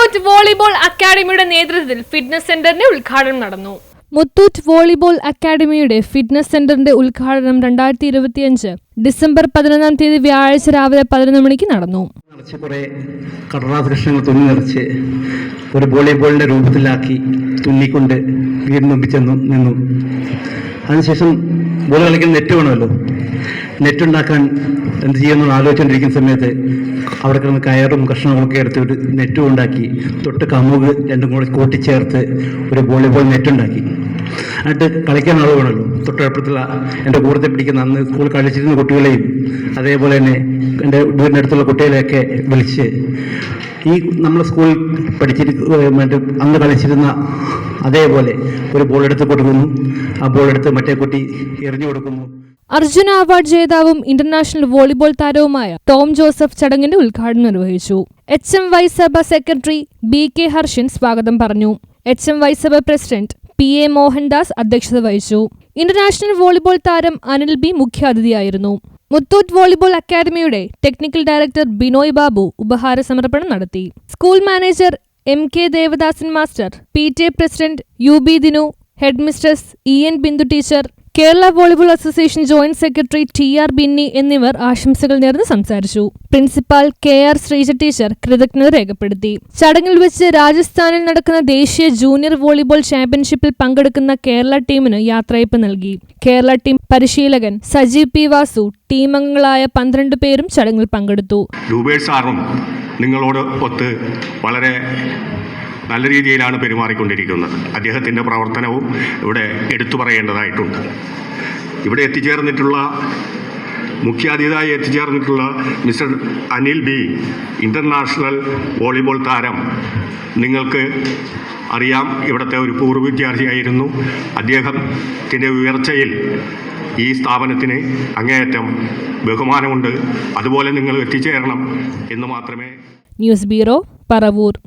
Muthoot volleyball അക്കാദമിയുടെ നേതൃത്വത്തിൽ fitness സെന്ററിന്റെ ഉദ്ഘാടനം നടന്നു. മുത്തൂറ്റ് വോളിബോൾ അക്കാദമിയുടെ ഫിറ്റ്നസ് സെന്ററിന്റെ ഉദ്ഘാടനം രണ്ടായിരത്തി ഇരുപത്തിയഞ്ച് ഡിസംബർ പതിനൊന്നാം തീയതി വ്യാഴാഴ്ച രാവിലെ പതിനൊന്ന് മണിക്ക് നടന്നു. നിറച്ച് കുറേ കഷ്ണങ്ങൾ തുന്നി നിറച്ച് ഒരു വോളിബോളിന്റെ രൂപത്തിലാക്കി തുന്നിക്കൊണ്ട് വീട് മുമ്പിൽ ചെന്നു നിന്നു. അതിനുശേഷം ബോൾ കളിക്കുന്ന നെറ്റ് വേണമല്ലോ നെറ്റ് ഉണ്ടാക്കാൻ എന്ത് ചെയ്യുമെന്ന് ആലോചിച്ചുകൊണ്ടിരിക്കുന്ന സമയത്ത് അവിടെ കിടന്ന് കയറും കഷ്ണങ്ങളൊക്കെ എടുത്ത് ഒരു നെറ്റും ഉണ്ടാക്കി. തൊട്ട് കമുക് രണ്ടും കൂടി കൂട്ടിച്ചേർത്ത് ഒരു വോളിബോൾ നെറ്റ് ഉണ്ടാക്കി എന്നിട്ട് കളിക്കാൻ ആളുകൾ വേണമല്ലോ. തൊട്ടടുത്തുള്ള എന്റെ കൂടത്തെ പിടിക്കുന്ന അന്ന് സ്കൂൾ കളിച്ചിരുന്ന കുട്ടികളെയും അതേപോലെ തന്നെ എന്റെ വീടിന്റെ അടുത്തുള്ള കുട്ടികളെയൊക്കെ വിളിച്ച് ഈ നമ്മൾ സ്കൂളിൽ പഠിച്ചിരിക്കും മറ്റേ അന്ന് കളിച്ചിരുന്ന അതേപോലെ ഒരു ബോൾ എടുത്ത് കൊടുക്കുന്നു. ആ ബോൾ എടുത്ത് മറ്റേ കുട്ടി എറിഞ്ഞു കൊടുക്കുന്നു. അർജുന അവാർഡ് ജേതാവും ഇന്റർനാഷണൽ വോളിബോൾ താരവുമായ ടോം ജോസഫ് ചടങ്ങിന്റെ ഉദ്ഘാടനം നിർവഹിച്ചു. H M Y Sabha secretary B K Harshan സ്വാഗതം പറഞ്ഞു. H M Y Sabha president P A Mohandas അധ്യക്ഷത വഹിച്ചു. ഇന്റർനാഷണൽ വോളിബോൾ താരം അനിൽ ബി മുഖ്യാതിഥിയായിരുന്നു. മുത്തൂറ്റ് വോളിബോൾ അക്കാദമിയുടെ ടെക്നിക്കൽ ഡയറക്ടർ ബിനോയ് ബാബു ഉപഹാര സമർപ്പണം നടത്തി. School manager M K Devadasan master P T president U B Dinu headmistress E N Bindu teacher Kerala volleyball association joint secretary T R Binni എന്നിവർ ആശംസകൾ നേർന്ന് സംസാരിച്ചു. Principal K R Sreeja teacher കൃതജ്ഞത രേഖപ്പെടുത്തി. ചടങ്ങിൽ വെച്ച് രാജസ്ഥാനിൽ നടക്കുന്ന ദേശീയ ജൂനിയർ വോളിബോൾ ചാമ്പ്യൻഷിപ്പിൽ പങ്കെടുക്കുന്ന കേരള ടീമിന് യാത്രയപ്പ് നൽകി. കേരള ടീം പരിശീലകൻ സജീവ് പി വാസു ടീം അംഗങ്ങളായ പന്ത്രണ്ട് പേരും ചടങ്ങിൽ പങ്കെടുത്തു. നിങ്ങളോട് ഒത്ത് വളരെ നല്ല രീതിയിലാണ് പെരുമാറിക്കൊണ്ടിരിക്കുന്നത്. അദ്ദേഹത്തിന്റെ പ്രവർത്തനവും ഇവിടെ എടുത്തു പറയേണ്ടതായിട്ടുണ്ട്. ഇവിടെ എത്തിച്ചേർന്നിട്ടുള്ള മുഖ്യാതിഥിയായി എത്തിച്ചേർന്നിട്ടുള്ള mister Anil B international volleyball താരം. നിങ്ങൾക്ക് അറിയാം ഇവിടുത്തെ ഒരു പൂർവ വിദ്യാർത്ഥിയായിരുന്നു. അദ്ദേഹത്തിന്റെ ഉയർച്ചയിൽ ഈ സ്ഥാപനത്തിന് അങ്ങേയറ്റം ബഹുമാനമുണ്ട്. അതുപോലെ നിങ്ങൾ എത്തിച്ചേരണം എന്ന് മാത്രമേ ന്യൂസ് ബ്യൂറോ പറവൂർ.